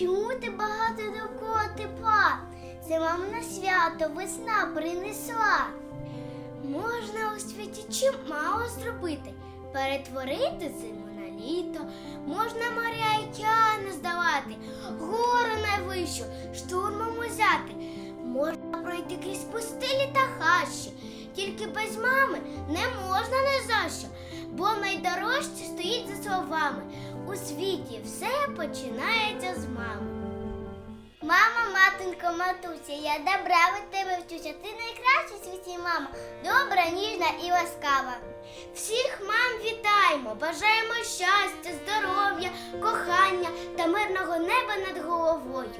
Чому ти багато довкола тепла? Це на свято весна принесла. Можна у світі чим мало зробити, перетворити зиму на літо, можна моря і океани здавати, гору найвищу, штурмом узяти. Можна пройти крізь пустилі та хащі, тільки без мами не можна не за що бо найдорожче стоїть за словами. У світі все починається з мами. Мама, матинко, матуся, я добра від тебе вчуся. Ти найкраща світі мама, добра, ніжна і ласкава. Всіх мам вітаємо, бажаємо щастя, здоров'я, кохання та мирного неба над головою.